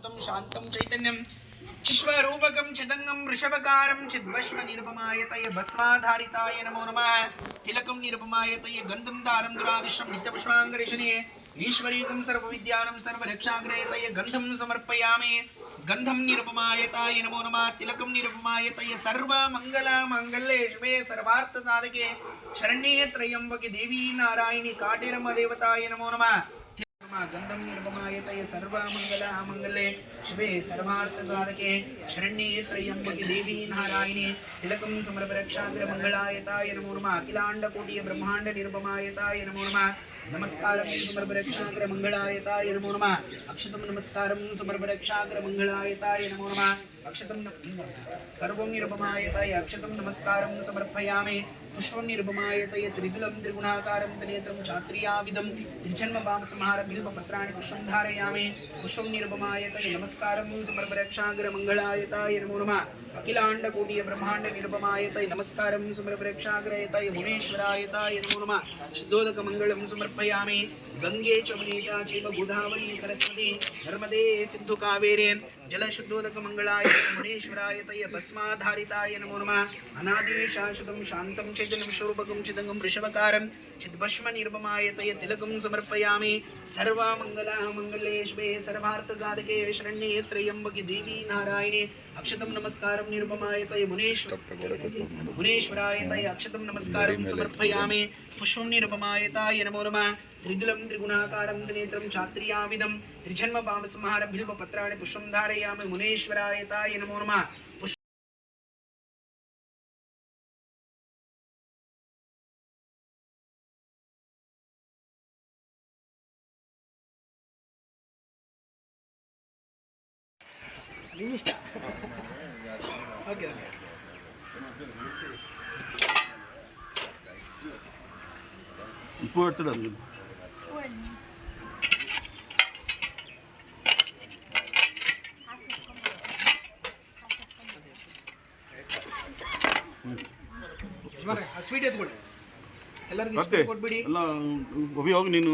सुतं शान्तं चैतन्यं चिश्वरूपकं चिदङ्गं वृषभकारं चिद्भस्म निरुपमायतय भस्माधारिताय नमो नमः तिलकं निरुपमायतय गन्धं दारं दुरादिशं नित्यपुष्पाङ्गरेशने ईश्वरीकं सर्वविद्यानं सर्वरक्षाग्रयतय गन्धं समर्पयामि गन्धं निरुपमायताय नमो नमः तिलकं निरुपमायतय सर्वमङ्गलमाङ्गल्ये शिवे सर्वार्थसाधके शरण्ये त्र्यम्बके देवी नारायणि काटेरम देवताय नमो ಗಂಧಂ ನಿರ್ಮಮಾಯತಯ ಸರ್ವಮಂಗಲ ಮಂಗಲೆ. ಶಿವೆ ಸರ್ವಾರ್ಥ ಸಾಧಕೆ ಶರಣ್ಯೇ ತ್ರಯಂಬಕಿ ದೇವಿ ನಾರಾಯಣಿ. ತಿಲಕಂ ಸಮರ್ಪರಕ್ಷಾಗ್ರ ಮಂಗಳಾಯತಾಯ ನಮೋ ನಮ. ಅಖಿಲಾಂಡ ಕೋಟಿಯ ಬ್ರಹ್ಮಾಂಡ ನಿರ್ಮಮಾಯತಾಯ ನಮೋ ನಮ. ನಮಸ್ಕಾರಂ ಸಮರ್ಪರಕ್ಷಾಗ್ರ ಮಂಗಳಾಯತಾಯ ನಮೋ ನಮ. ಅಕ್ಷತಂ ನಮಸ್ಕಾರಂ ಸಮರ್ಪರಕ್ಷಾಗ್ರ ಮಂಗಳಾಯತಾಯ ನಮೋ ನಮ. ಅಕ್ಷತಂ ಸರ್ವಂ ನಿರ್ಮಮಾಯತಾಯ ಅಕ್ಷತಂ ನಮಸ್ಕಾರಂ ಸಮರ್ಪಯಾಮಿ. निरुपमायतय त्रिदुलं त्रिगुणाकारं त्रिनेत्रं चात्रियाविदं त्रिजन्मपापसंहार बिल्वपत्राणि पुष्पं धारयामि पुष्पं निरुपमायतय नमस्कारं समर्परक्षाग्रमङ्गलायताय नमो नमः अखिलाण्डकोटिय ब्रह्माण्ड निरुपमायतय नमस्कारं समर्परक्षाग्रयताय मुनीश्वरायताय नमो नमः शुद्धोदकमङ्गलं समर्पयामि गङ्गे च मुने च चैव गोदावरी सरस्वती नर्मदे सिन्धु कावेरे जलशुद्धोदकमङ्गलाय मुनीश्वरायतय भस्माधारिताय नमो नमः अनादि शाश्वतं शान्तं चैतन्यं स्वरूपकं चिदङ्गं वृषभकारं चिद्भस्म निर्ममायतय तिलकं समर्पयामि। सर्वमङ्गलाः मङ्गलेश्वे सर्वार्थसाधके शरण्ये त्र्यम्बके देवी नारायणे। अक्षतं नमस्कारं निर्ममायतय मुनीश्वर मुनीश्वरायतय अक्षतं नमस्कारं समर्पयामि। पुष्पं निर्ममायताय नमो नमः। त्रिदुलं त्रिगुणाकारं त्रिनेत्रं चात्रियाविदं त्रिजन्मपापसंहार बिल्वपत्राणि पुष्पं धारयामि। मुनीश्वरायताय नमो नमः। ನಿಮ್ಗೆ ಇಷ್ಟ ಓಕೆ ಓಕೆ ಸ್ವೀಟ್ ಎತ್ಬಿಡಿ ಎಲ್ಲರಿಗೂ ಸ್ವೀಟ್ ಕೊಟ್ಬಿಡಿ. ಎಲ್ಲ ಹೋಗಿ ನೀನು.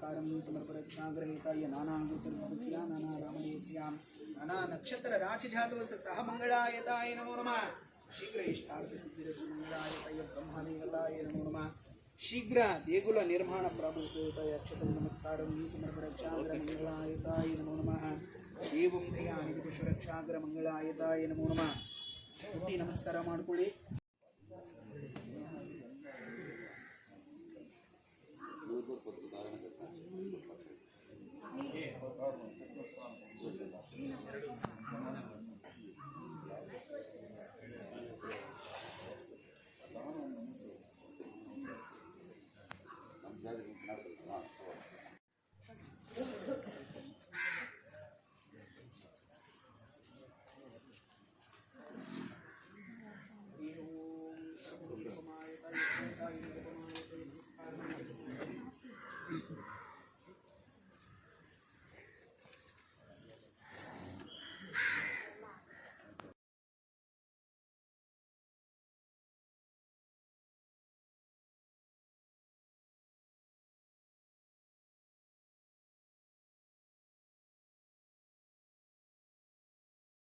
नमस्कारं समर्परक्षाग्रहेताय नानाङ्गुतर्भवस्य नानारामणेस्यां नानानक्षत्रराशिजातवस्य सह मङ्गलायताय नमो नमः शीघ्र इष्टार्थसिद्धिरस्तु मङ्गलायताय ब्रह्मदेवताय नमो नमः ಶೀಘ್ರ ದೇಗುಲ ನಿರ್ಮಾಣ ಪ್ರಾಭುಸ್ತೇವತಾಯ ಅಕ್ಷತ ನಮಸ್ಕಾರಂ ಸಮರ್ಪರಕ್ಷಾಗ್ರ ಮಂಗಳಾಯತಾಯ ನಮೋ ನಮಃ ಏವಂ ದಯಾನಿ ಪುಷ್ಪರಕ್ಷಾಗ್ರ ಮಂಗಳಾಯತಾಯ ನಮೋ ನಮಃ ಹುಟ್ಟಿ ನಮಸ್ಕಾರ ಮಾಡ್ಕೊಳ್ಳಿ Yeah, no problem.